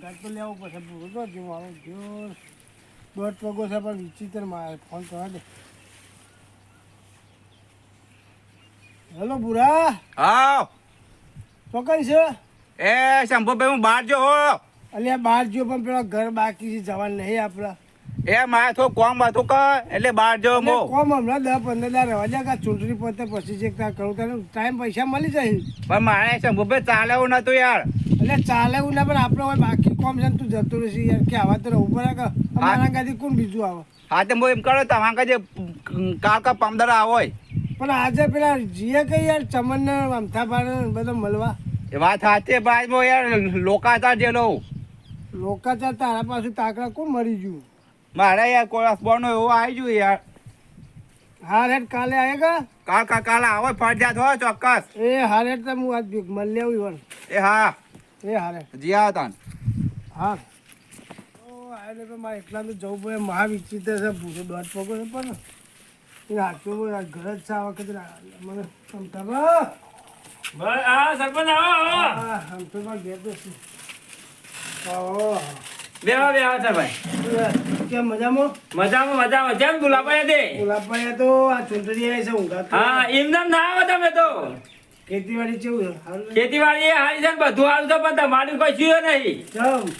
તો લેવો પડશે. પૂરો તો જો મારો દોઢ પગો છે પણ વિચિત્ર મારે. ફોન કરવા દે હેલો બુરા. હા. કઈ છે? એ શંભુભાઈ હું બહાર જો અલ્યા બહાર જો પણ પેલા ઘર બાકી છે જવાનું નહીં આપણા. એ મારે થોડું કોમ હતું કે એટલે બહાર જો મો કોમ હમણાં દસ પંદર દાર રહેવા દે કે ચૂંટણી પતે પછી જે કરું તને ટાઈમ પૈસા મળી જાય. પણ મારે શંભુભાઈ ચાલે એવું નતું યાર. એટલે ચાલે ના પણ આપણે હોય બાકી કોમ છે તું જતું રહેશે યાર. કે આવા તો રહેવું પડે કે અમારા ગાડી કોણ બીજું આવે? હા તો હું એમ કરો તમારા કાજે કાકા કા પંદર આવો પણ આજે પેલા જીએ કઈ યાર ચમન ને અમથા ભાઈ બધા મળવા? એ વાત સાચી ભાઈ મો યાર લોકાચાર જેલો લોકાચાર તારા પાસે તાકડા કોણ મરી ગયું? મારે યાર કોઈ નો એવો આવી ગયું યાર. હેડ કાલે આવેગા કાલ કા કાલ આવો ફરજિયાત હોય ચોક્કસ. એ હારે તો હું આજ મળી લેવું એ હા. એ હારે જી આવો તાન. હા. એટલે મારે એકલા તો જવું પડે. મહા વિચિત્ર છે ભૂરો દોઢ પગો છે પણ. એ હાચું ઘર જ છે આ વખતે. મને બસ આ સરપંચ આવો આવો. હા સમતાબા ઘેર તો છે બેવા બેવા બેહો ભાઈ કેમ મજામાં? મજામાં મજામાં. જેમ દુલાભાઈ દે. ગુલાબભાઈ તો આ ચૂંટણી આવી છે ઊંઘા હા એમ નામ ના આવો તમે તો. ખેતીવાડી કેવું છે? છે? ખેતીવાડી હારી છે બધું હારું છે પણ તમારું કશું નહીં?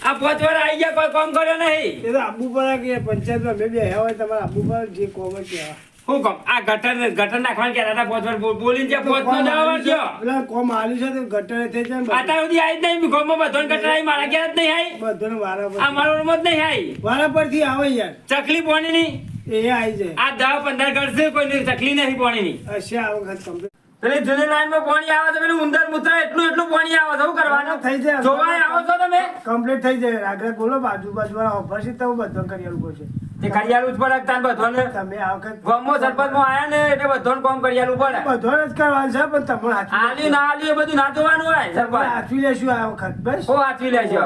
આ પાંચ વાર આવી ગયા કોઈ કામ કર્યો નહીં? એ તો આબુ પર કે પંચાયતમાં મેં બે હોય તમારે આબુ પર જે કોમ કહેવાય શું કામ? આ ગટર ગટર નાખવાનું કે હતા પાંચ વાર બોલ- બોલીને જે પાંચ નો જવાબ થયો પેલા કોમ આલ્યું છે તો ગટરે થઈ જાય ને અત્યાર સુધી આવી જ નહીં ગામમાં બધો ગટર આવી મારા ઘેર જ નહીં આવી. બધો વારા આ મારો રમત નહીં આવી. વારા પરથી આવે યાર. ચકલી પોણીની. એ આવી જાય. આ દસ પંદર ઘર છે કોઈ ચકલી નહીં પોણીની. હશે આ વખત. પેલી જૂની લાઈનમાં પાણી આવે તો પેલું ઉંદર મૂત્ર એટલું એટલું પાણી આવે શું કરવાનું? થઈ જાય. જોવા આવો છો તમે? કમ્પ્લીટ થઈ જાય. આગળ બોલો બાજુ બાજુ વાળા ઓફર છે તો બધો કરિયાલું પડશે તે કરિયાલું જ પડે તાન બધાને? તમે આ વખત ગમો સરપંચમાં આયા ને એટલે બધાને કામ કરિયાલું પડે. બધો જ કરવાનું છે પણ તમે હાથવી ના એ બધું ના જોવાનું હોય સરપંચ. હાથવી લેશું આ વખત બસ. હો હાથવી લેજો.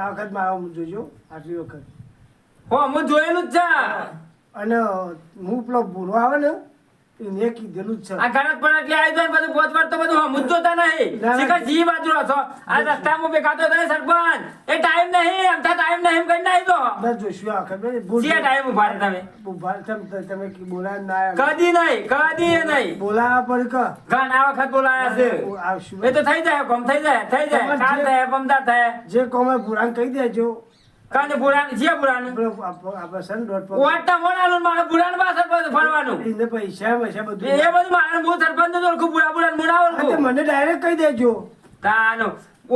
આ વખત મારા જોજો આટલી વખત. હો હું જોયેલું જ છે અને હું પેલો ભૂરો આવે ને કીધેલું જ આ છે ગણત પણ એટલે આવી જાય બધું પોત તો બધું હમું જ નહીં. શીખર જી બાજુ છો? આ રસ્તામાં બેઠા તો સરપંચ એ ટાઈમ નહીં એમ ટાઈમ નહીં એમ કઈ નહીં તો જોશું આ વખત બસ ભૂલ જે ટાઈમ ઊભા રહે તમે? ઊભા તમે તમે બોલાય ના કદી નહીં કદી નહીં. બોલાવા પડી કે? ઘણા વખત બોલાયા છે. આવશું. એ તો થઈ જાય કોમ થઈ જાય થઈ જાય કાલ થાય પમદાર થાય. જે કોમે પુરાણ કહી દેજો. કાને બુરાન જે બુરાન આપણે દોઢ પગ. ઓટતા મોડાનું મારે પુરાણ પાસે ફરવાનું. ઇને પૈસા પૈસા બધું. એ બધું મારા હું સરપંચ તો ઓળખું બુરા બુરાન હા, ઓળખું મને ડાયરેક્ટ કહી દેજો. તાનો.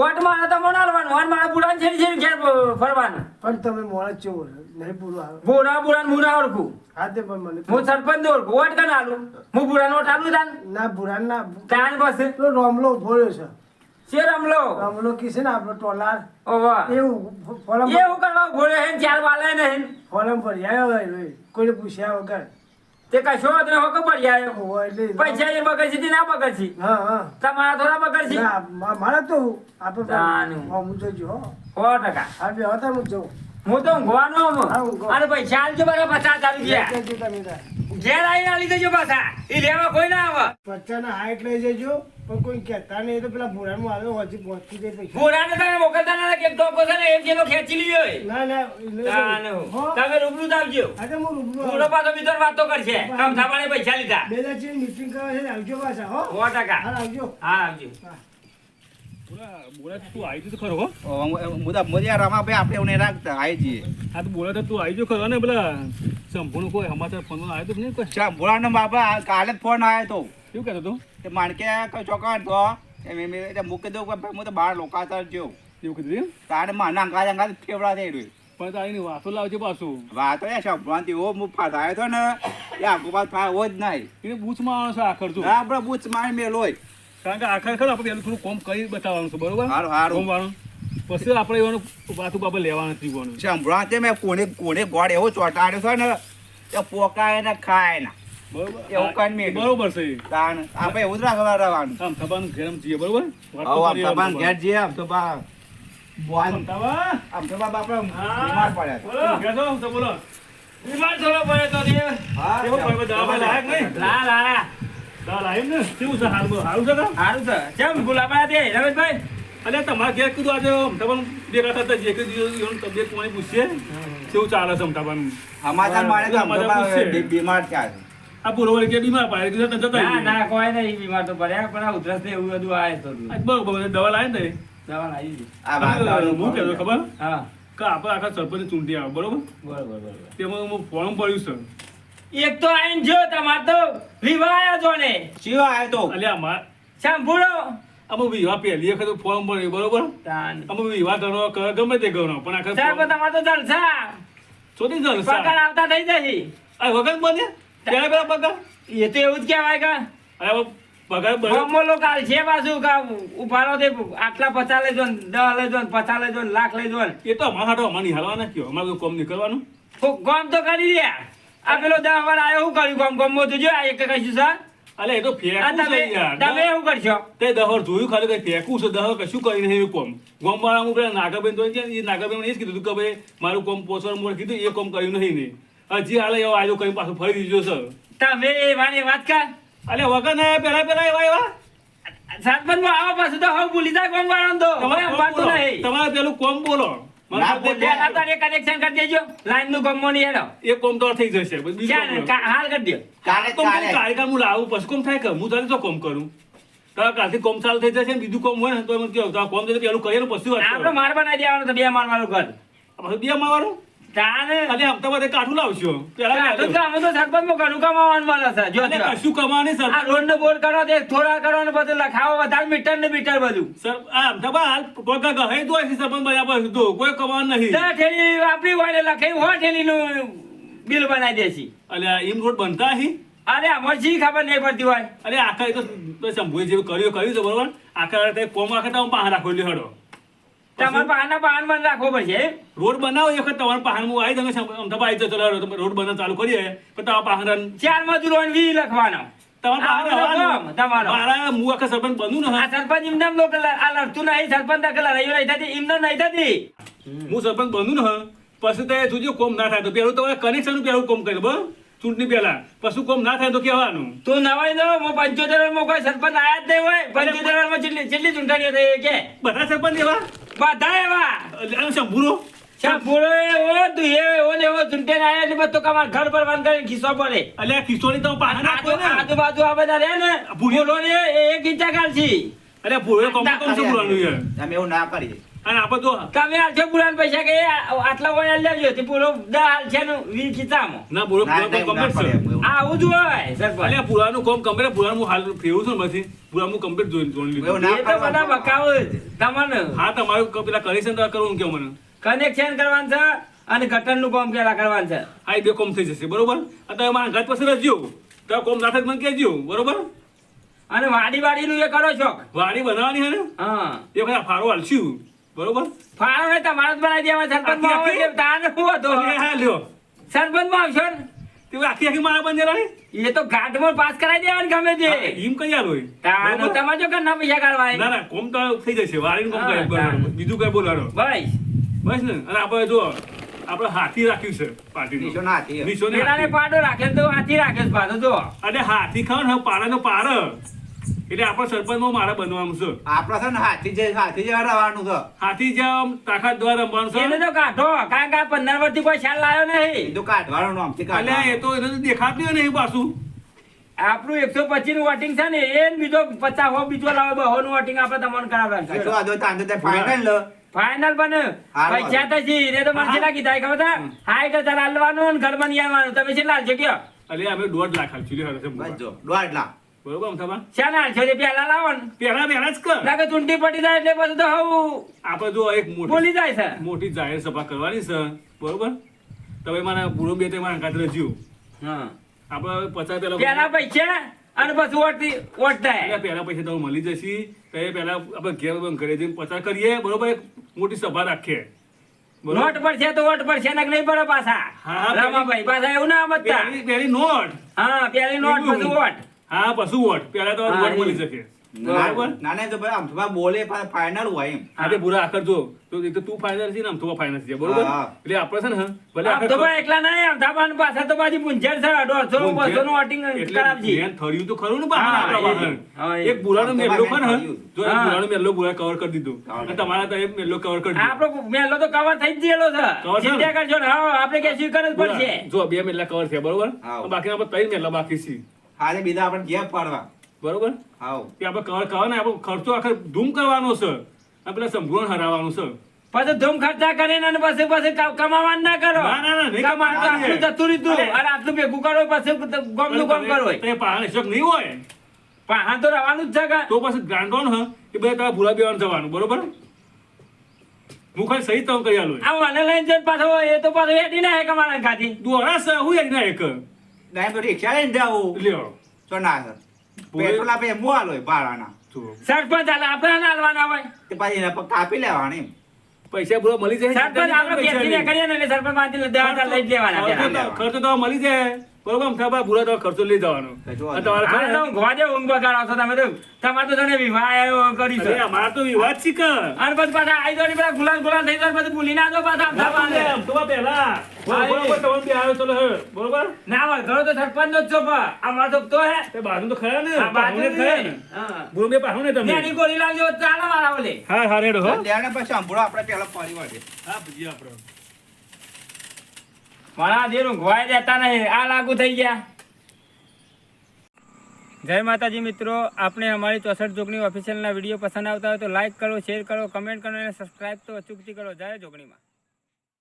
ઓટ મારા તો મોડાલવાનું. અને મારા બુરાન છે છે ઘેર ફરવાનું. પણ તમે મોડા છો નહીં પૂરું આવે પુરા પુરાણ મુડા ઓળખું. હા પણ મને હું સરપંચ ઓળખું. ઓટ કને આલું? હું બુરાન ઓટ આલું તાન? ના બુરાન ના. તાન બસ પેલો રોમલો ભોળ્યો છે. છે રમલો? રોમલો કી છે ને આપણો ટોલાર. ઓવા એવું ફોલમ એ કરવા ભોળ્યો હે ને ચાર વાલે નહીં ફોરમ પર આવ્યો કોઈને પૂછ્યા વગર. તે કશો ને હોકો પડી આવ્યો. એટલે પૈસા એ બગડશે તે ના બગડશે? હા હા. તમારા થોડા ના મા- મારે તો આપણે. હા, હું જોજો હો સો ટકા. હા બે હતા હું જઉં હું તો ઊંઘવાનો હા, હું. અને પૈસા આલજો મારા પચાસ રૂપિયા. ઘેર આવીને આલી દેજો પાછા. એ લેવા કોઈ ના આવે. હાઈટ લઈ જજો પણ કોઈ કહેતા નહીં તો પેલા ભૂરામાં આવે હજી પહોંચી જાય પૈસા. ભૂરાને તમે મોકલતા ના કે ટોકો છે ને એક જેનો ખેંચી લીધો ના ના. તમે રૂબરૂ આવજો. આજે હું રૂબરૂ ભૂરો. પાછો બીજો વાતો કરશે. કમ થાપાને પૈસા લીધા. બે મિટિંગ ચીની કરવા છે આવજો પાછા હો? સો ટકા. હા આવજો. હા આવજો. કાલે જ ફોન આવ્યો તો. શું કહેતો તું? કે માણકે કઈ ચોકાડ તો એમ મૂકી દઉં હું તો બહાર લોકાચાર જો એવું કીધું? તારે માના અંગાજ અંગાજ ફેવડા થઈ રહ્યું. પણ તો આવીને વાતો લાવજો પાછું. વાતો એ સંભળાતી એવો મુખ ફસાયો તો ને એ આખો પાછ ફાયો જ નહીં. એને બૂચ માણસો આખર તું આપણે બૂચ મારી મેલો હોય. કારણ કે આખર ખર આપણે પેલું થોડું કોમ કરી બતાવવાનું છે બરોબર? સારું સારું વાળું પછી આપણે એવાનું વાતું બાબા લેવા નથી જોવાનું સાંભળવા તે મેં કોને કોને ગોળ એવો ચોટાડ્યો છે ને એ પોકાય ને ખાય ને. બરોબર. એવું મેં બરોબર છે. તાણ આપણે એવું જ રાખવા રહેવાનું. આમ થવાનું ઘેર જઈએ બરોબર? આમ ઘેર જઈએ આમ તો બા બોલ. આમ તો બાપા આપણે બીમાર પડ્યા ઘેર તો બોલો. બીમાર થોડો પડે તો તે હા, કેવો ભાઈ બધા લાયક નહીં? લા લા. ને કેવું છે હાલ બોલ? છે સારું છે. કેમ ગુલાબા દે રમેશભાઈ? અલ્યા તમારે ઘેર કીધું આજે અમથાભાઈ ભેગા થતા જે કીધું તબિયત પાણી પૂછીએ. કેવું ચાલે છે અમથાભાઈ સમાચાર મળે તો સમાચાર અમદાવાદ પૂછશે. બી- બીમાર થયા આ પૂરો કે બીમાર પાડે કીધું જતા ના. ના કોઈ નહીં બીમાર તો પડ્યા પણ આ ઉધરસ ને એવું બધું આવે તો બરોબર દવા લાવી ને દવા લાવી આ વાતાવરણ હું કહેતો ખબર? હા. કે આપણે આખા સરપંચ ચૂંટી આવે બરોબર? બરોબર તેમાં હું ફોર્મ પડ્યું છે. એક તો આઈન જો તમાર તો વિવાહ જો ને શિવા આવ્યો તો. અલે અમાર સાંભળો. અમે વિવાહ પહેલી વખત ફોર્મ ભર્યું બરોબર? તાન. અમે વિવાહ કરવા ગમે તે ગણો પણ આખા સાહેબ તમાર તો જલસા. ચોથી પગાર આવતા થઈ જશે. આ વગર બને? ત્યારે પેલા પગાર? એ તો એવું જ કહેવાય કે અરે પગાર લોકો હાલ છે પાછું કે ઉભારો તે આટલા પચાસ લેજો ને દસ લેજો ને પચાસ લેજો ને લાખ લેજો ને એ તો અમારા હાટો અમારે નિહાળવાના કયો અમારે કોમ નહીં કરવાનું. કો- ગામ તો કરી રહ્યા. આ પેલો દસ વાર આવ્યો શું કર્યું? ગામ ગામમાં મોતું જો આ એક કહીશું સર અલે એ તો આ છે યાર. તમે એવું કરશો? તે દહર જોયું ખાલી કઈ ફેંકવું છે? દહર કશું કરી નહીં એવું કોમ. ગોમ વાળા હું પેલા નાગાબેન તો એ નાગાબેન એ જ કીધું કે ભાઈ મારું કોમ પોચવાનું મોડે કીધું એ કોમ કર્યું નહીં ને હજી હાલે એવો આજો કઈ પાછું ફરી દીધો સર તમે એ વાણી વાત કર. અલે વગર ને પેલા પેલા એવા એવા? સરપંચમાં આવો પાછું તો હવે ભૂલી જાય ગામ તો. કોમ બોલો. નહીં. તમારે પેલું કોમ બોલો. મને ના ખાતે બોલ્યા. પેલા તારે કનેક્શન કરી દેજો. લાઈનનું ગામમાં નહીં હેડો. એ કોમ તો થઈ જશે કોમ. ને? હાલ કરી દો કાલે કોમ કાલે. કાર્યક્રમ હું લાવું પછી કોમ થાય કે હું તને તો કોમ કરું? તારા કાલથી કોમ ચાલુ થઈ જશે બીજું કોમ હોય ને તો એમ કેવું કોમ થશે પેલું કરીએ ને પછી આપણે મારવા માર બનાવી દેવાનું તો બે માર વાળું ઘર બે મારવાનું તાને અલે આમ તો બધે કાઠું લાવશો પેલા તો અમે તો સરપંચમાં ઘણું કમાવાનું મળે છે. જો કશું કમાવાની સર આ રોડ નો કરો તે થોડા કરો ને બધું લખાવો વધારે મીટર ને મીટર બધું. સર આમ તો હાલ કોઈ કાંઈ ગહાઈ દો છે સરપંચ બરાબર તો કોઈ કમાવાનું નહીં. દસ ઠેલી આપણી હો ઠેલીનું બિલ બનાવી દેશી. અલે એમ રોડ બનતા હી? અરે અમારે શી ખબર નહીં પડતી હોય. અરે આખા તો તો શંભુએ જે કર્યું કર્યું છે બરોબર. આખા કોમ આખા તો પાહા રાખો એટલે હડો. તમારે પાના પાન બંધ રાખવો પડશે રોડ બનાવો એક વખત તમારા પાહન હું આવી તમે આવી જતો તમે રોડ બનાવ ચાલુ કરીએ પણ તમારા પાહન ચાર મજૂરો ને વી લખવાનો. મારા હું આખા સરપંચ બનું ને આ. સરપંચ એમને એમ લોકો લ- આ લડતું નહીં સરપંચ તક લડાઈઓ નહીં થતી એમને નહીં થતી. હું સરપંચ બનું ને પછી તો જોજો કોમ ના થાય તો પેલું તમારે કનેક્શન પેલું કોમ કર્યું બરાબર? ચૂંટણી પહેલા. પશુ કોમ ના થાય તો કેવાનું તું નવાઈ દો હું પંચોતેરમાં કોઈ સરપંચ આયા જ નહીં હોય. પંચોતેરમાં કેટલી કેટલી ચૂંટણીઓ થઈ કે? બધા સરપંચ એવા? બધા એવા એટલે શંભુરો એવો તું એવો ને એવો ચૂંટણી આયા એટલે બધું તમારે ઘર પર બંધ કરીને ખિસ્સો પડે. અલ્યા કિશોરી તો પાછળ આજુ- ને. આજુબાજુ આ બધા રહે ને ભૂલી- ને એ એક ઈંચા કાઢશી. અરે ભૂલો કમ કમ શું બોલવાનું યાર તમે એવું ના કરીએ. અને આપણે તો તમે આલશો પુરાણ પૈસા કે આટલા હોય લેજો તે પૂરો દસ હાલ છે નું વીસ ખીચામાં ના બોલો ના કોમ કમ્પ્લીટ છે. આ આવું જ હોય સરપંચ. અલ્યા પુરાનું કોમ કમ્પ્લીટ પુરાનું હું હાલ ફેવું છું ને પછી. કમ્પ્લીટ જોઈ જોઈ લીધું. એ તો બધા બકાવ તમને? હા તમારું પેલા કનેક્શન કરવું કે મને? કનેક્શન કરવાનું છે અને ગટરનું કામ પેલા કરવાનું છે. આ બે કોમ થઈ જશે બરોબર? તમે મારા ઘર પછી રજો તો કોમ તો મને કહેજો બરોબર? અને વાડી વાડી નું એ કરો છો વાડી બનાવવાની હે ને? હા. એ બધા ફાળો હાલશું. બરોબર? ફાળો ને તમારે જ બનાવી દેવા સરપંચમાં આખી- હોય તાને શું હતો? લ્યો. સરપંચમાં આવશો ને? તે આખી આખી મારા બંધ એ તો ઘાટમાં પાસ કરાવી દેવાનું ગમે તે. એમ કઈ આલો તાને તમારે જો ઘરના પૈસા કાઢવા ના ના કોમ તો થઈ જશે. કોમ કરે હા. બીજું કઈ બોલાડો બસ. બસ ને. અને આપણે જો આપણે હાથી રાખ્યું છે પાટી નિશો ના હતી. હાથી. પાડો રાખે તો હાથી રાખે છે પાછો જો. અને હાથી ખાવ ને પાડાનો પાર. એટલે આપણે સરપંચમાં મારે બનવાનું છે. આપડે છે ને હાથી જે હાથી જે રવાનું છે. હાથી જેમ તાકાત દ્વારા રમવાનું એને તો કાઢો. કારણ કે પંદર વર્ષથી કોઈ ખ્યાલ લાવ્યો નહીં. એ તો કાઢવાનું નામ છે એટલે એ તો એને તો દેખાતું નહીં પાછું. આપણું એકસો પચીસનું વોટિંગ છે ને એ બીજો પચાસ હો બીજો લાવે બહો નું વોટિંગ આપણે તમારું કરાવવાનું ફાઈનલ ફાઈનલ બને. પૈસા તો જી રે તો મને કેટલા કીધા ખબર છે? હાઈ તો તારે હાલવાનું ને ઘરમાં નહીં આવવાનું. તમે કેટલા હાલશો કયો? અલ્યા અમે દોઢ લાખ હાલશું દોઢ લાખ. બરોબર અમથાબા? શાના હાલશો તે લાવો ને. પહેલા પહેલા જ કર. લાગે ચૂંટી પડી જાય એટલે પછી તો હું આપણે જો એક મોટી બોલી જાય છે. મોટી જાહેર સભા કરવાની છે. બરોબર તમે મારા પૂરો બે તે મારા કાતરે જીવ. હા. આપણે પચાસ પેલા પેલા પૈસા અને પછી વોટ ઓટતા પેલા પૈસા તમે મળી જશે. તો એ પેલા આપણે ઘેર ઘરે જઈને પચાસ કરીએ. બરોબર એક મોટી સભા રાખીએ. નોટ પર છે તો વોટ પર છે નક નહીં પડે પાછા. હા, રામાભાઈ પાછા એવું ના સમજતા. પેલી નોટ. હા પેલી નોટ પછી વોટ. હા પછી વોટ? પહેલા તો વોટ મળી શકે. બરાબર? ના ના તો ભાઈ અમથુભા બોલે ફાઇનલ હોય એમ. આજે બુરા આખર જો તો એક તો તું ફાઇનલ છે ને ફાઇનલ બરોબર. એટલે આપણે ને ભલે એકલા તો પાછી બસો નું કરાવજી. તો ખરું ને બહાર. એક બુરાનો મેલ્લો બહાર ખરો જો એક બુરાનો મેલ્લો બુરાએ cover કરી દીધું. અને તમારા તો એક મેલ્લો કવર કરી. આપણો તો કવર થઈ જ ગયેલો છે. Cover છે ચિંતા કરજો ને હા આપણે કે સ્વીકાર જ પડશે. જો બે મેલ્લા cover થયા, બરોબર? બાકી આપણે ત્રણ મેલ્લા બાકી છે. આજે બીજા આપણે ગેપ પાડવા. બરોબર? હાવ કે આપણે કવર કવર ને આપણો ખર્ચો આખર ધૂમ કરવાનો છે. અને પેલા સંભળણ હરાવવાનું છે. પછી ધૂમ ખર્ચા કરીને અને પછી પછી કમાવાનું ના કરો. ના, ના, ના, નહીં કમાવાનું તો આટલું જતું અરે. આટલું ભેગું કરો પછી ગમનું ગમ કરો. તે એ શક નહીં હોય. પણ હા તો રહેવાનું જ છે કે. તો પછી ગ્રાન્ડોન હ? એ બધા તારા ભૂરા બેવાનું જવાનું બરોબર? હું ખાલી સહી તમ કરી આલું. આ મને લઈને જઈને પાછો એ તો પાછો હેડી ના હે કમાણા ખાધી તું હરાશ હું યાર ના એક ના તો રિક્ષા લઈને જાવું લ્યો તો ના સર પેટ્રોલ આપે એમ હાલો ભાડાના જુઓ. સરપંચ હાલે આપણે ના હાલવાના હોય તે પછી એના પર કાપી લેવાની. પૈસા પૂરા મળી જાય સરપંચ આપણે બેસીને નહીં. કરીએ ને સરપંચમાંથી દસ હજાર લઈ લેવાના ખર્ચો તો મળી જાય બરોબર આમ થાપા ભૂરા તો ખર્ચો લઈ જવાનો. તમારે ખરે તમે દે, ઊંઘ બગાડો છો તમે તો. તમારે તો તને વિવાહ આવ્યો કરી છે. અમાર તો વિવાહ છે કે અને પછી પાછા આઈ દોડી પેલા ગુલાલ ગુલાલ થઈ જાય પછી ભૂલી ના દો પાછા. આમ તો બા પહેલા. બરોબર તમારે બે આવ્યો ચલો હે બરોબર? ના હોય ઘરો તો સરપંચ નો જ છો પણ. અમારો તો તો હે. તે બાજુ તો ખરા ને? આ બાજુ ખરા ને? હા. ભૂરો બે પાહુ ને તમે. નેની ગોળી લાવજો ચાલે મારા ઓલે. હા હા રેડો હો. લેવાના પછી સાંભળો આપણે પેલા પરિવાર છે હા ભજીયા આપણે મારા દેર ઊંઘવાય દેતા નહીં. આ લાગુ થઈ ગયા. જય માતાજી મિત્રો આપણે અમારી ચોસઠ જોગણી ઓફિશિયલના વીડિયો પસંદ આવતા હોય તો લાઈક કરો શેર કરો કમેન્ટ કરો અને સબસ્ક્રાઈબ તો અચૂકથી કરો. જય જોગણીમાં.